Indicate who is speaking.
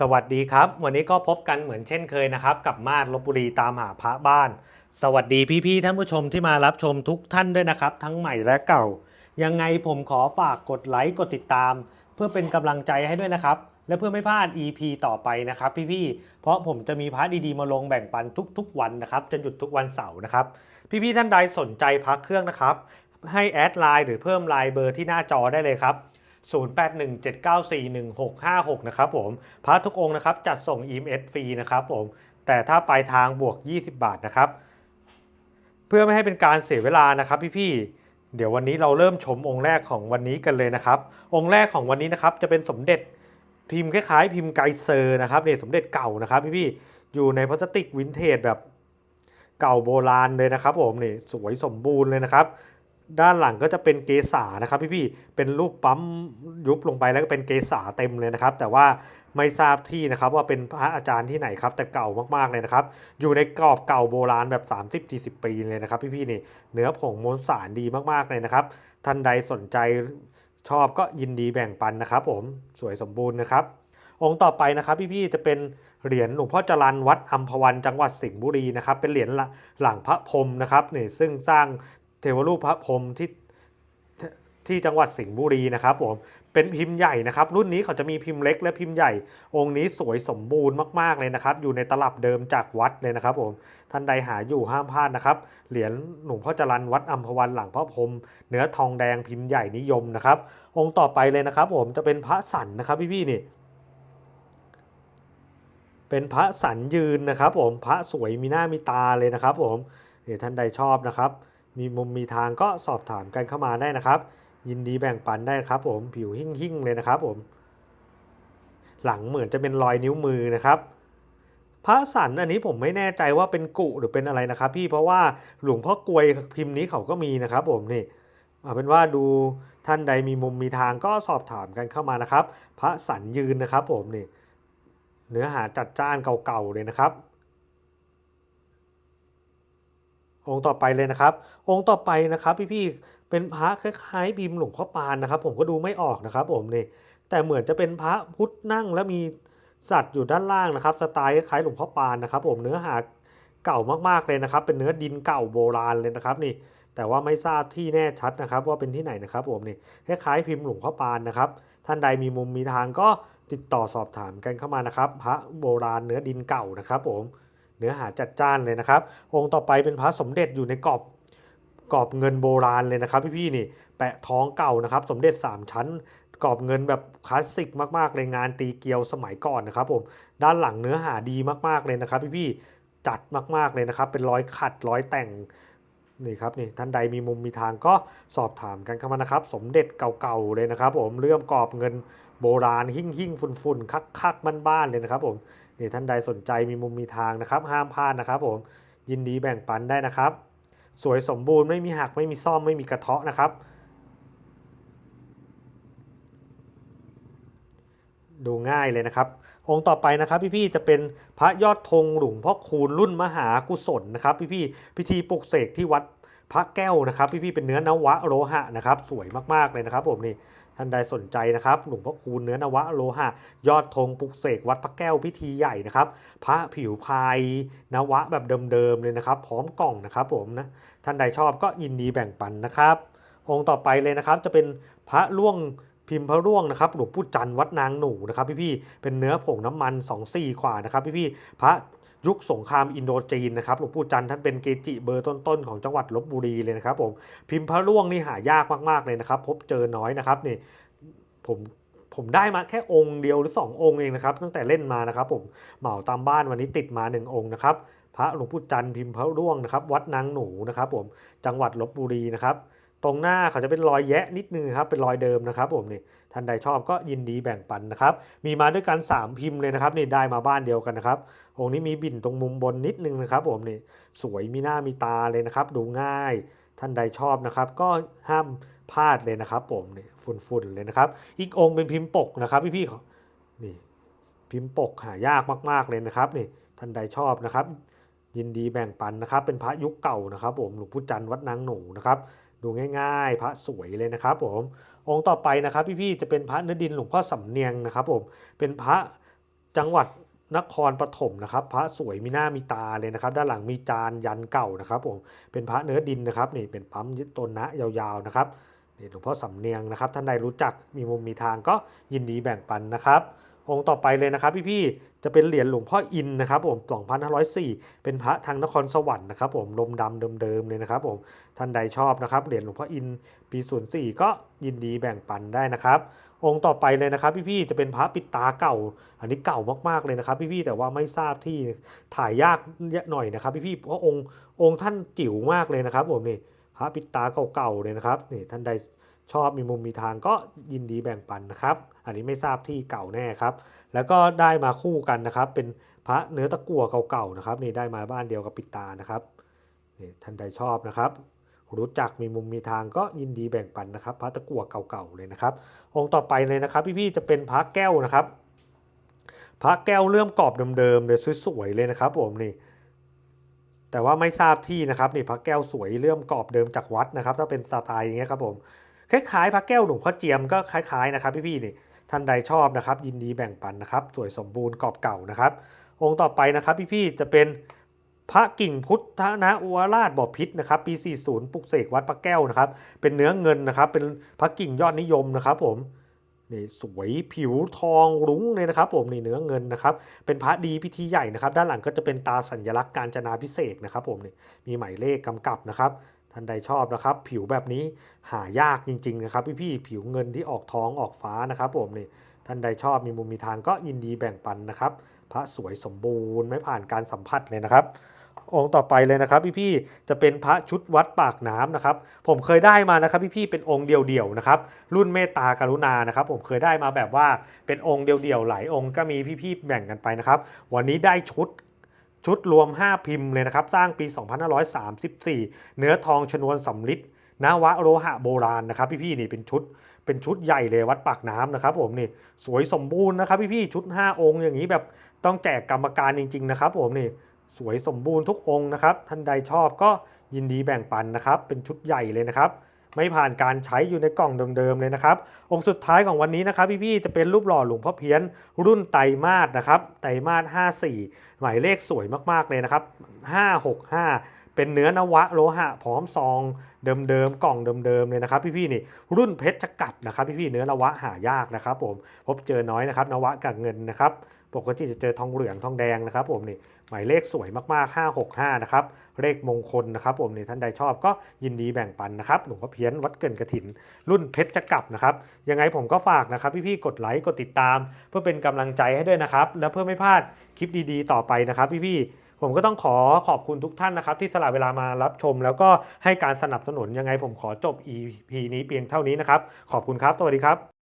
Speaker 1: สวัสดีครับ วันนี้ก็พบกันเหมือนเช่นเคยนะครับ กับมาดลบบุรีตามหาพระบ้าน สวัสดีพี่ๆท่านผู้ชมที่มารับชมทุกท่านด้วยนะครับ ทั้งใหม่และเก่า ยังไงผมขอฝากกดไลค์กดติดตาม เพื่อเป็นกำลังใจให้ด้วยนะครับ และเพื่อไม่พลาด EP ต่อไปนะครับ พี่ๆเพราะผมจะมีพระดีๆมาลงแบ่งปันทุก ๆ วันนะครับจะหยุดทุกวันเสาร์นะครับ พี่ๆท่านใดสนใจพักเครื่องนะครับ ให้แอดไลน์หรือเพิ่มไลน์เบอร์ที่หน้าจอได้เลยครับ 0817941656 นะครับผมพระทุกองค์นะครับจัดส่ง EMS ฟรีนะครับผมแต่ถ้าปลายทางบวก 20 บาทนะครับ เพื่อไม่ให้เป็นการเสียเวลานะครับพี่ๆเดี๋ยววันนี้เราเริ่มชมองค์แรกของวันนี้กันเลยนะครับ องค์แรกของวันนี้นะครับจะเป็นสมเด็จพิมพ์คล้ายๆ พิมพ์ไกเซอร์นะครับเนี่ยสมเด็จเก่านะครับพี่ๆอยู่ในพลาสติกวินเทจแบบเก่าโบราณเลยนะครับผมนี่สวยสมบูรณ์เลยนะครับ ด้านหลังก็จะเป็นเกษานะครับพี่ๆเป็นรูปปั๊มยุบลงไปแล้วก็เป็นเกษาเต็มเลยนะครับ แต่ว่าไม่ทราบที่นะครับว่าเป็นพระอาจารย์ที่ไหนครับ แต่เก่ามากๆเลยนะครับ อยู่ในกรอบเก่าโบราณแบบ 30-40 ปีเลยนะครับ พี่ๆนี่เนื้อผงมวลสารดีมากๆเลยนะครับ ท่านใดสนใจชอบก็ยินดีแบ่งปันนะครับ ผมสวยสมบูรณ์นะครับ องค์ต่อไปนะครับพี่ๆจะเป็นเหรียญหลวงพ่อจรันวัดอัมพวันจังหวัดสิงห์บุรีนะครับเป็นเหรียญหลังพระพรมนะครับนี่ซึ่งสร้าง วรูปพระพรหมที่ที่จังหวัดสิงห์บุรีนะครับผมเป็นพิมพ์ใหญ่นะครับ รุ่นนี้เขาจะมีพิมพ์เล็กและพิมพ์ใหญ่ องค์นี้สวยสมบูรณ์มากๆเลยนะครับ อยู่ในตลับเดิมจากวัดเลยนะครับผมท่านใดหาอยู่ห้ามพลาดนะครับ เหรียญหลวงพ่อจรันวัดอัมพวันหลังพระพรมเนื้อทองแดงพิมพ์ใหญ่นิยมนะครับ องค์ต่อไปเลยนะครับ ผมจะเป็นพระสันนะครับพี่ๆนี่เป็นพระสันยืนนะครับ ผมพระสวยมีหน้ามีตาเลยนะครับ ผมเนี่ยท่านใดชอบนะครับ มีมุมมีทางก็สอบถามกันเข้ามาได้นะครับ ยินดีแบ่งปันได้ครับ ผมผิวหิ่งหิ่งๆเลยนะครับผม หลังเหมือนจะเป็นรอยนิ้วมือนะครับพระสันอันนี้ผมไม่แน่ใจว่าเป็นกุหรือเป็นอะไรนะครับ พี่เพราะว่าหลวงพ่อกลวยพิมพ์นี้เขาก็มีนะครับ ผมนี่เอาเป็นว่าดูท่านใดมีมุมมีทางก็สอบถามกันเข้ามานะครับ พระสันยืนนะครับ ผมนี่เนื้อหาจัดจ้านเก่าๆเลยนะครับ องค์ต่อไปเลยนะครับ องค์ต่อไปนะครับพี่ๆเป็นพระคล้ายๆพิมหลวงพ่อปานนะครับ ผมก็ดูไม่ออกนะครับผมนี่แต่เหมือนจะเป็นพระพุทธนั่งและมีสัตว์อยู่ด้านล่างนะครับ สไตล์คล้ายหลวงพ่อปานนะครับ ผมเนื้อหาเก่ามากๆเลยนะครับ เป็นเนื้อดินเก่าโบราณเลยนะครับนี่ แต่ว่าไม่ทราบที่แน่ชัดนะครับ ว่าเป็นที่ไหนนะครับ ผมนี่คล้ายๆพิมพ์หลวงพ่อปานนะครับ ท่านใดมีมุมมีทางก็ติดต่อสอบถามกันเข้ามานะครับ พระโบราณเนื้อดินเก่านะครับ ผม เนื้อหาจัดจ้านเลยนะครับ องค์ต่อไปเป็นพระสมเด็จอยู่ในกรอบกรอบเงินโบราณเลยนะครับพี่ๆนี่แปะท้องเก่านะครับ สมเด็จ 3 ชั้นกรอบเงินแบบคลาสสิกมากๆเลยงานตีเกียวสมัยก่อนนะครับผมด้านหลังเนื้อหาดีมากๆเลยนะครับ พี่ๆจัดมากๆเลยนะครับ เป็นร้อยขัดร้อยแต่งนี่ครับนี่ท่านใดมีมุมมีทางก็สอบถามกันเข้ามานะครับ สมเด็จเก่าๆเลยนะครับ ผมเลื่อมกรอบเงิน โบราณหิ่งหิ่งฝุ่นฝุ่นคักคักๆบ้านๆเลยนะครับผมนี่ท่านใดสนใจมีมุมมีทางนะครับ ห้ามพลาดนะครับผมยินดีแบ่งปันได้นะครับ สวยสมบูรณ์ไม่มีหักไม่มีซ่อมไม่มีกระเทาะนะครับ ดูง่ายเลยนะครับ องค์ต่อไปนะครับ พี่ๆจะเป็นพระยอดธงหลวงพ่อคูณรุ่นมหากุศลนะครับ พี่ๆพิธีปลุกเสกที่วัดพระแก้วนะครับ พี่ๆเป็นเนื้อนวะโลหะนะครับ สวยมากๆเลยนะครับผมนี่ ท่านใดสนใจนะครับหลวงพ่อคูณเนื้อนวะโลหะ ยอดธงปลุกเสกวัดพระแก้วพิธีใหญ่นะครับ พระผิวพายนวะแบบเดิมๆเลยนะครับ พร้อมกล่องนะครับผมนะท่านใดชอบก็ยินดีแบ่งปันนะครับ องค์ต่อไปเลยนะครับจะเป็นพระล่วงพิมพ์พระร่วงนะครับหลวงปู่จันทร์วัดนางหนูนะครับพี่ๆเป็นเนื้อผงน้ำมัน 2 4 ขวานะครับพี่ๆพระ ยุคสงครามอินโดจีนนะครับหลวงปู่จันทร์ท่านเป็นเกจิเบอร์ต้นๆของจังหวัดลบบุรีเลยนะครับผมพิมพ์พระร่วงนี่หายากมากๆเลยนะครับ พบเจอน้อยนะครับนี่ผมผมได้มาแค่องค์เดียวหรือ 2 องค์เองนะครับตั้งแต่เล่นมานะครับผมเหมาตามบ้านวันนี้ติดมา 1 องค์นะครับพระหลวงปู่จันทร์พิมพ์พระร่วงนะครับวัดนางหนูนะครับผมจังหวัดลบบุรีนะครับ ตรงหน้าเขาจะเป็นรอยแยะนิดนึงครับเป็นรอยเดิมนะครับผมนี่ท่านใดชอบก็ยินดีแบ่งปันนะครับ มีมาด้วยกัน 3 พิมพ์เลยนะครับนี่ได้มาบ้านเดียวกันนะครับองค์นี้มีบิ่นตรงมุมบนนิดนึงนะครับผมนี่สวยมีหน้ามีตาเลยนะครับ ดูง่าย ท่านใดชอบนะครับ ก็ห้ามพลาดเลยนะครับ ผมนี่ฝุ่นๆเลยนะครับ อีกองค์เป็นพิมพ์ปกนะครับพี่ๆเขานี่พิมพ์ปกหายากมาก ๆเลยนะครับนี่ท่านใดชอบนะครับ ยินดีแบ่งปันนะครับ เป็นพระยุคเก่านะครับ ผมหลวงพุทจันทร์วัดนางหนูนะครับ ดูง่ายๆ พระสวยเลยนะครับผมองค์ต่อไปนะครับพี่ๆจะเป็นพระเนื้อดินหลวงพ่อสำเนียงนะครับผมเป็นพระจังหวัดนครปฐมนะครับ พระสวยมีหน้ามีตาเลยนะครับ ด้านหลังมีจานยันเก่านะครับผมเป็นพระเนื้อดินนะครับนี่เป็นปั๊มยึดต้นนะยาวๆนะครับนี่หลวงพ่อสำเนียงนะครับท่านใดรู้จักมีมุมมีทางก็ยินดีแบ่งปันนะครับ องค์ต่อไปเลยนะครับพี่ๆจะเป็นเหรียญหลวงพ่ออินนะครับผม2504 เป็นพระทางนครสวรรค์นะครับผมลมดำเดิมๆเลยนะครับผมท่านใดชอบนะครับเหรียญหลวงพ่ออินปี 04 ก็ยินดีแบ่งปันได้นะครับองค์ต่อไปเลยนะครับพี่ๆจะเป็นพระปิดตาเก่า อันนี้เก่ามากๆเลยนะครับพี่ๆแต่ว่าไม่ทราบที่ถ่ายยากหน่อยนะครับพี่ๆเพราะองค์องค์ท่านจิ๋วมากเลยนะครับผมนี่พระปิดตาเก่าๆเลยนะครับนี่ท่านใด ชอบมีมุมมีทางก็ยินดีแบ่งปันนะครับ อันนี้ไม่ทราบที่เก่าแน่ครับ แล้วก็ได้มาคู่กันนะครับ เป็นพระเนื้อตะกั่วเก่าๆนะครับนี่ได้มาบ้านเดียวกับปิตานะครับนี่ท่านใดชอบนะครับ รู้จักมีมุมมีทางก็ยินดีแบ่งปันนะครับ พระตะกั่วเก่าๆเลยนะครับ องค์ต่อไปเลยนะครับ พี่ๆจะเป็นพระแก้วนะครับ พระแก้วเลื่อมกรอบเดิมๆเลยสวยๆเลยนะครับผมนี่แต่ว่าไม่ทราบที่นะครับนี่พระแก้วสวยเลื่อมกรอบเดิมจากวัดนะครับ ถ้าเป็นสไตล์อย่างเงี้ยครับผม คล้ายๆพระแก้วหลวงพ่อเจียมก็คล้ายๆนะครับพี่ๆนี่ท่านใดชอบนะครับยินดีแบ่งปันนะครับ สวยสมบูรณ์กรอบเก่านะครับ องค์ต่อไปนะครับพี่ๆจะเป็นพระกิ่งพุทธนะอุวราชบ่อพิษนะครับปี 40ปลุกเสกวัดพระแก้วนะครับ เป็นเนื้อเงินนะครับ เป็นพระกิ่งยอดนิยมนะครับผมนี่สวยผิวทองรุ้งเลยนะครับ ผมนี่เนื้อเงินนะครับ เป็นพระดีพิธีใหญ่นะครับ ด้านหลังก็จะเป็นตาสัญลักษณ์การจนาพิเศษนะครับ ผมนี่มีหมายเลขกำกับนะครับ ท่านใดชอบนะครับ ผิวแบบนี้หายากจริง ๆ นะครับ พี่ๆผิวเงินที่ออกท้องออกฟ้านะครับผมนี่ท่านใดชอบมีมุมมีทางก็ยินดีแบ่งปันนะครับ พระสวยสมบูรณ์ไม่ผ่านการสัมผัสเลยนะครับองค์ต่อไปเลยนะครับ พี่ๆจะเป็นพระชุดวัดปากน้ำนะครับ ผมเคยได้มานะครับ พี่ๆเป็นองค์เดียวๆนะครับ รุ่นเมตตากรุณานะครับ ผมเคยได้มาแบบว่าเป็นองค์เดียวๆหลายองค์ก็มีพี่ๆแบ่งกันไปนะครับ วันนี้ได้ชุด ชุดรวม 5 พิมพ์เลยนะครับ สร้างปี 2534 เนื้อทองชนวนสำริดนวะโลหะโบราณนะครับพี่ๆนี่เป็นชุดเป็นชุดใหญ่เลยวัดปากน้ำนะครับผมนี่สวยสมบูรณ์นะครับพี่ๆชุด 5 องค์อย่างนี้แบบต้องแจกกรรมการจริง ๆ นะครับผมนี่สวยสมบูรณ์ทุกองค์นะครับท่านใดชอบก็ยินดีแบ่งปันนะครับ เป็นชุดใหญ่เลยนะครับ ไม่ผ่านการใช้อยู่ในกล่องเดิมๆเลยนะครับ องค์สุดท้ายของวันนี้นะครับพี่ๆจะเป็นรูปหล่อหลวงพ่อเพี้ยนรุ่นไตมาสนะครับไตรมาส54หมายเลขสวยมากๆเลยนะครับ 565 เป็นเนื้อนวะโลหะพร้อมซองเดิมๆกล่องเดิมๆเลยนะครับ พี่ๆนี่รุ่นเพชรกัดนะครับ พี่ๆเนื้อนวะหายากนะครับผมพบเจอน้อยนะครับนวะกับเงินนะครับปกติจะเจอทองเหลืองทองแดงนะครับผมนี่หมายเลขสวยมากๆ 565 นะครับ เลขมงคลนะครับผมนี่ท่านใดชอบก็ยินดีแบ่งปันนะครับหลวงพ่อเพี้ยนวัดเกินกระถิน รุ่นเพชรกลับนะครับ ยังไงผมก็ฝากนะครับ พี่ๆกดไลค์กดติดตาม เพื่อเป็นกำลังใจให้ด้วยนะครับ และเพื่อไม่พลาดคลิปดีๆ ต่อไปนะครับพี่ๆผมก็ต้องขอขอบคุณทุกท่านนะครับที่สละเวลามารับชม แล้วก็ให้การสนับสนุนยังไงผมขอจบ EP นี้เพียงเท่านี้นะครับขอบคุณครับ สวัสดีครับ